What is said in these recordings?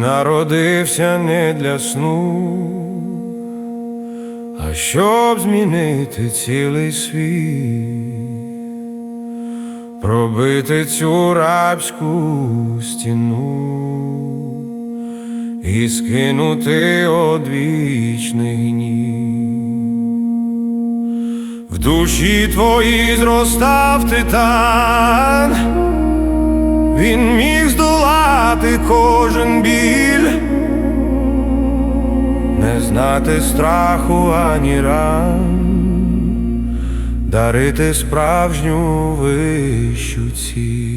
народився не для сну, а щоб змінити цілий світ, пробити цю рабську стіну і скинути одвічний гнів. В душі твоїй зростав титан, він міг здолати кожен біль, не знати страху ані ран, дарити справжню вищу ціль.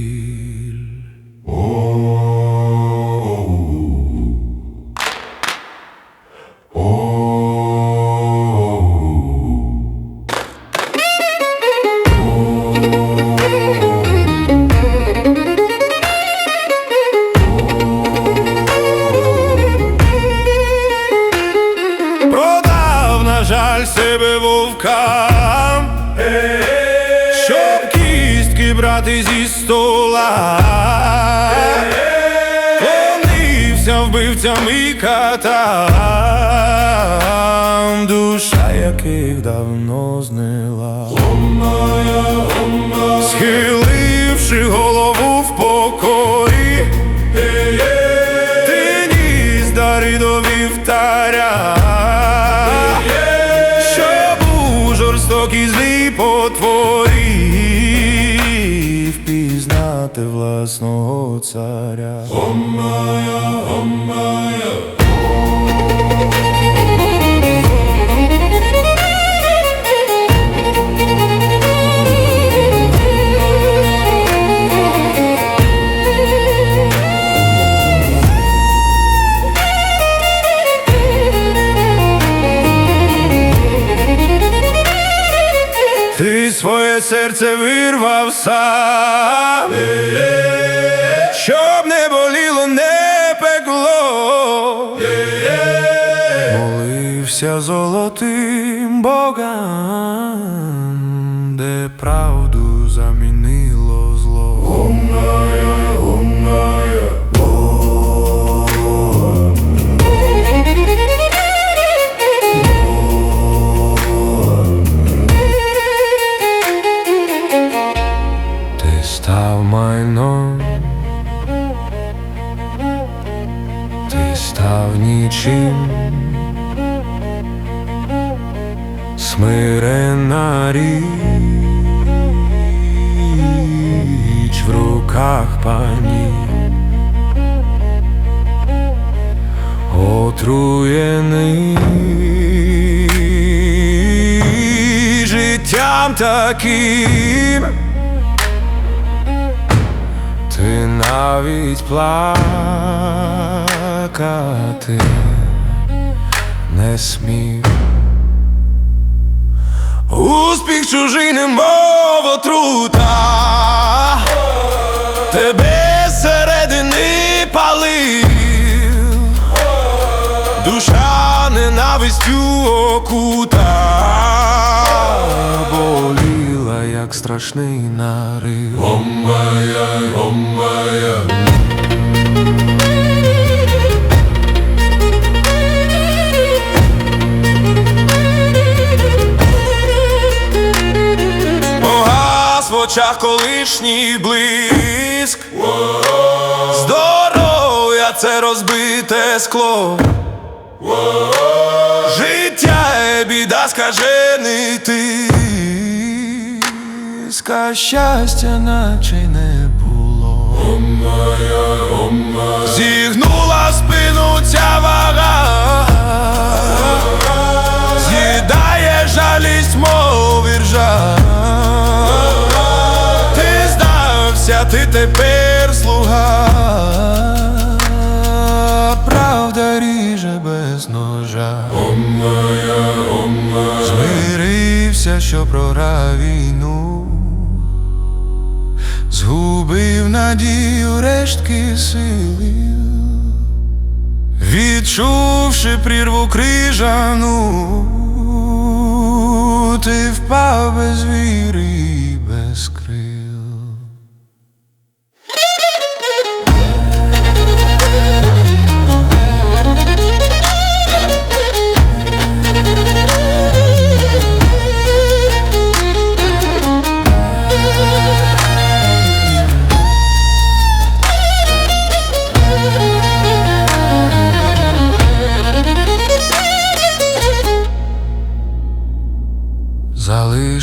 Брати зі стола, Клонився вбивцям і катам, душа яких давно знила, схиливши голову впізнати власного царя. Ти серце вирвав сам, щоб не боліло, не пекло. Молився золотим богам, де правду став нічим, смирена річ в руках пані, отруєний життям таким. Ти навіть плакати не смів. Успіх чужий немов отрута, тебе зсередини палив, душа ненавистю окута, боліла, як страшний нарив. Погас в очах колишній блиск. Здоров'я це розбите скло. Життя біда скажений тиск. А щастя наче не було. Зігнула спину ця вага Змирився, що програв війну Згубив надію рештки сили Відчувши прірву крижану, ти впав без віри і без крил.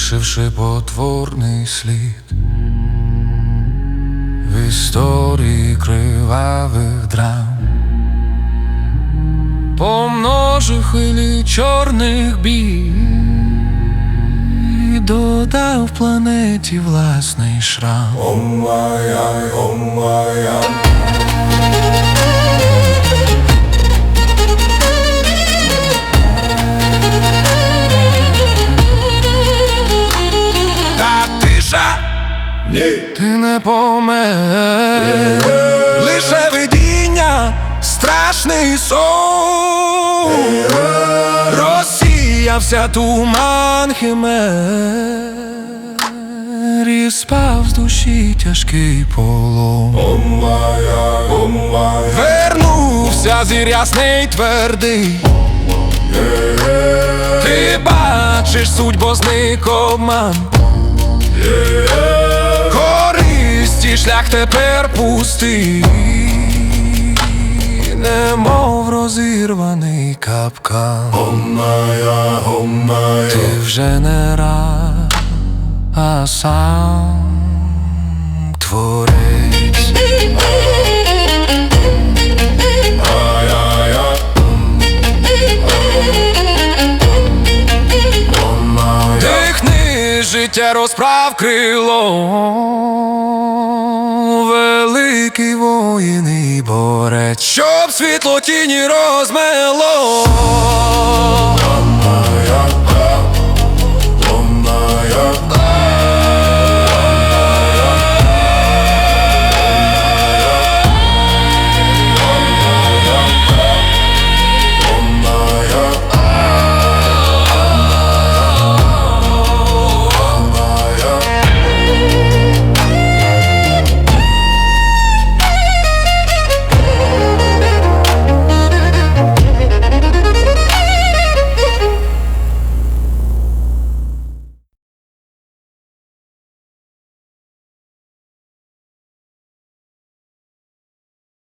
Залишивши потворний слід в історії кривавих драм, помножив хвилі чорних бій, і додав планеті власний шрам. Та Ти не помер, лише видіння, страшний сон. розсіявся туман химер, і спав з душі тяжкий полон. Вернувся зір ясний твердий. Ти бачиш суть, бо зник обман. Користі шлях тепер пустий, немов розірваний капкан. Ти вже не раб, а сам творець. Життя розправ крило, великий воїни, і борець, щоб світло тіні розмело.